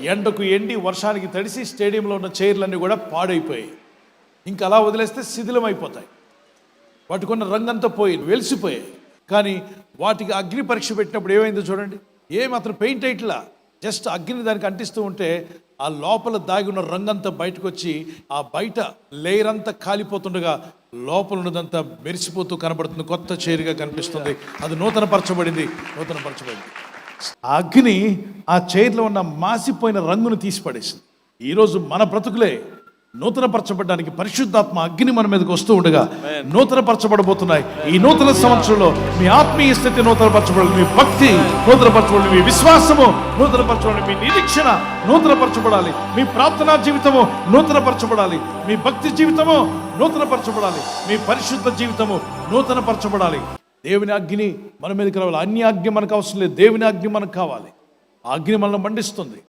ఎండకు ఎండి వర్షానికి తడిసి స్టేడియంలో ఉన్న చైర్లన్నీ కూడా పాడైపోయాయి. ఇంకా అలా వదిలేస్తే శిథిలం అయిపోతాయి వాటికున్న రంగంతా పోయి వెలిసిపోయాయి. కానీ వాటికి అగ్ని పరీక్ష పెట్టినప్పుడు ఏమైందో చూడండి. ఏమాత్రం పెయింట్ అయిట్లా. జస్ట్ అగ్ని దానికి అంటిస్తూ ఉంటే ఆ లోపల దాగి ఉన్న రంగంతా బయటకు వచ్చి ఆ బయట లేయర్ అంతా కాలిపోతుండగా లోపల ఉన్నదంతా మెరిసిపోతూ కనబడుతుంది. కొత్త చైరుగా కనిపిస్తుంది. అది నూతన పరచబడింది నూతన పరచబడింది అగ్ని ఆ చైర్లో ఉన్న మాసిపోయిన రంగును తీసి పడేసింది. ఈరోజు మన బ్రతుకులే నూతన పరచబడడానికి పరిశుద్ధాత్మ అగ్ని మన మీదకి వస్తూ ఉండగా నూతన పరచబడబోతున్నాయి ఈ నూతన సంవత్సరంలో మీ ఆత్మీయ స్థితి నూతన పరచబడాలి మీ భక్తి నూతన పరచబడాలి మీ విశ్వాసము నూతన పరచబడాలి మీ నిరీక్షణ నూతన పరచబడాలి మీ ప్రార్థనా జీవితము నూతన పరచబడాలి మీ భక్తి జీవితము నూతన పరచబడాలి మీ పరిశుద్ధ జీవితము నూతన పరచబడాలి దేవుని అగ్ని మన మీదకి రావాలి అన్ని అగ్ని మనకు అవసరం లేదు. దేవుని అగ్ని మనకు కావాలి. ఆ అగ్ని మనల్ని మండిస్తుంది.